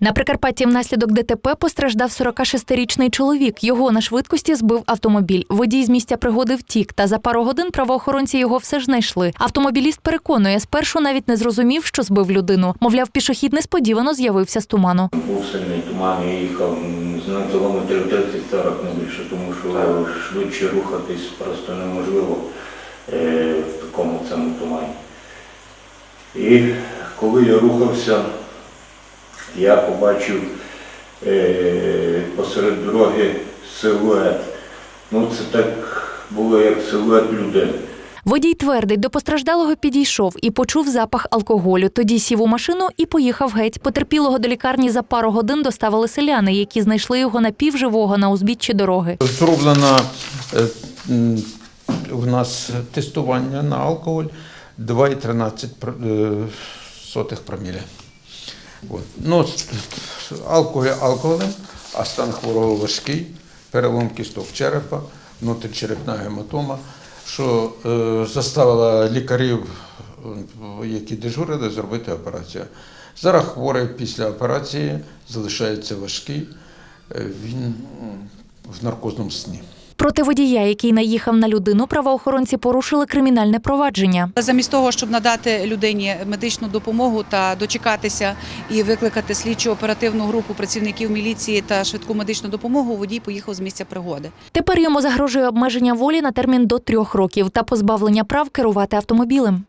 На Прикарпатті внаслідок ДТП постраждав 46-річний чоловік. Його на швидкості збив автомобіль. Водій з місця пригоди втік, та за пару годин правоохоронці його все ж знайшли. Автомобіліст переконує, спершу навіть не зрозумів, що збив людину. Мовляв, пішохід несподівано з'явився з туману. Був сильний туман, я їхав на кілометрів 30-40 не більше, тому що швидше рухатись просто неможливо е, в такому цьому тумані. І коли я рухався, я побачив е, посеред дороги силует. Ну це так було як силует людини. Водій твердить, до постраждалого підійшов і почув запах алкоголю. Тоді сів у машину і поїхав геть. Потерпілого до лікарні за пару годин доставили селяни, які знайшли його напівживого на узбіччі дороги. Зроблено е, у нас тестування на алкоголь 2,13 пр- е, сотих проміля. От. Ну, алкоголь алкоголем, а стан хворого важкий, перелом кісток черепа, внутрічерепна гематома, що е, заставила лікарів, які дежурили, зробити операцію. Зараз хворий після операції залишається важкий, е, він в наркозному сні. Проти водія, який наїхав на людину, правоохоронці порушили кримінальне провадження. Замість того, щоб надати людині медичну допомогу та дочекатися і викликати слідчу оперативну групу працівників міліції та швидку медичну допомогу, водій поїхав з місця пригоди. Тепер йому загрожує обмеження волі на термін до трьох років та позбавлення прав керувати автомобілем.